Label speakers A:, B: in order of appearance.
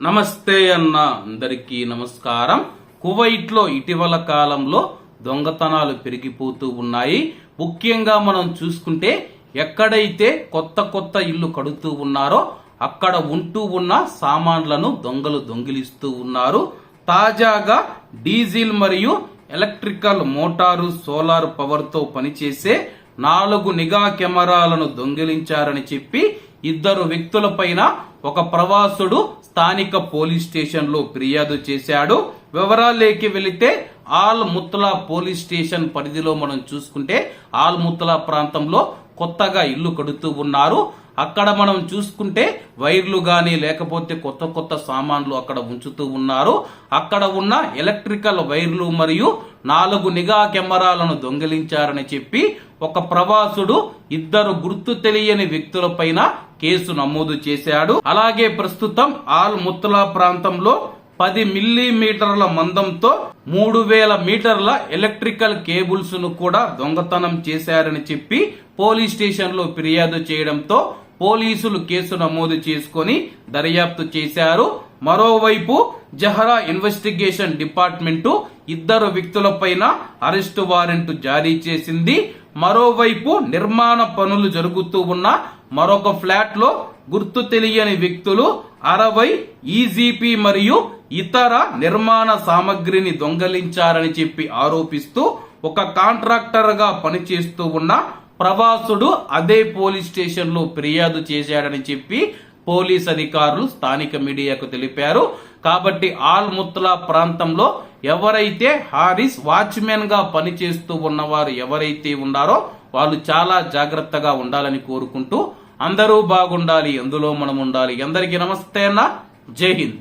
A: నమస్తే అన్న అందరికీ నమస్కారం. కువైట్లో ఇటీవల కాలంలో దొంగతనాలు పెరిగిపోతూ ఉన్నాయి. ముఖ్యంగా మనం చూసుకుంటే ఎక్కడైతే కొత్త కొత్త ఇల్లు కడుతూ ఉన్నారో అక్కడ ఉంటూ ఉన్న సామాన్లను దొంగలు దొంగిలిస్తూ ఉన్నారు. తాజాగా డీజిల్ మరియు ఎలక్ట్రికల్ మోటారు సోలార్ పవర్తో పనిచేసే నాలుగు నిఘా కెమెరాలను దొంగిలించారని చెప్పి ఇద్దరు వ్యక్తులపైన ఒక ప్రవాసుడు స్థానిక పోలీస్ స్టేషన్లో ఫిర్యాదు చేశాడు. వివరాలేకి వెళితే ఆల్ ముత్తలా పోలీస్ స్టేషన్ పరిధిలో మనం చూసుకుంటే ఆల్ ముత్తలా ప్రాంతంలో కొత్తగా ఇల్లు కడుతూ ఉన్నారు. అక్కడ మనం చూసుకుంటే వైర్లు గాని లేకపోతే కొత్త కొత్త సామాన్లు అక్కడ ఉంచుతూ ఉన్నారు. అక్కడ ఉన్న ఎలక్ట్రికల్ వైర్లు మరియు నాలుగు నిఘా కెమెరాలను దొంగిలించారని చెప్పి ఒక ప్రవాసుడు ఇద్దరు గుర్తు తెలియని వ్యక్తులపైన కేసు నమోదు చేశాడు. అలాగే ప్రస్తుతం ఆల్ ముత్తలా ప్రాంతంలో పది మిల్లీమీటర్ల మందంతో మూడు వేల మీటర్ల ఎలక్ట్రికల్ కేబుల్స్ను కూడా దొంగతనం చేశారని చెప్పి పోలీస్ స్టేషన్లో ఫిర్యాదు చేయడంతో పోలీసులు కేసు నమోదు చేసుకొని దర్యాప్తు చేశారు. మరోవైపు జహరా ఇన్వెస్టిగేషన్ డిపార్ట్మెంటు ఇద్దరు వ్యక్తులపైన అరెస్టు వారెంట్ జారీ చేసింది. మరోవైపు నిర్మాణ పనులు జరుగుతూ ఉన్న మరొక ఫ్లాట్లో గుర్తు తెలియని వ్యక్తులు అరవై ఈజీపీ మరియు ఇతర నిర్మాణ సామగ్రిని దొంగలించారని చెప్పి ఆరోపిస్తూ ఒక కాంట్రాక్టర్గా పనిచేస్తూ ఉన్న ప్రవాసుడు అదే పోలీస్ స్టేషన్లో ఫిర్యాదు చేశాడని చెప్పి పోలీస్ అధికారులు స్థానిక మీడియాకు తెలిపారు. కాబట్టి ఆల్ ముత్లా ప్రాంతంలో ఎవరైతే హారిస్ వాచ్మెన్గా పనిచేస్తూ ఉన్నవారు ఎవరైతే ఉన్నారో వాళ్ళు చాలా జాగ్రత్తగా ఉండాలని కోరుకుంటూ అందరూ బాగుండాలి అందులో మనం ఉండాలి. అందరికీ నమస్తే అన్న. జై హింద్.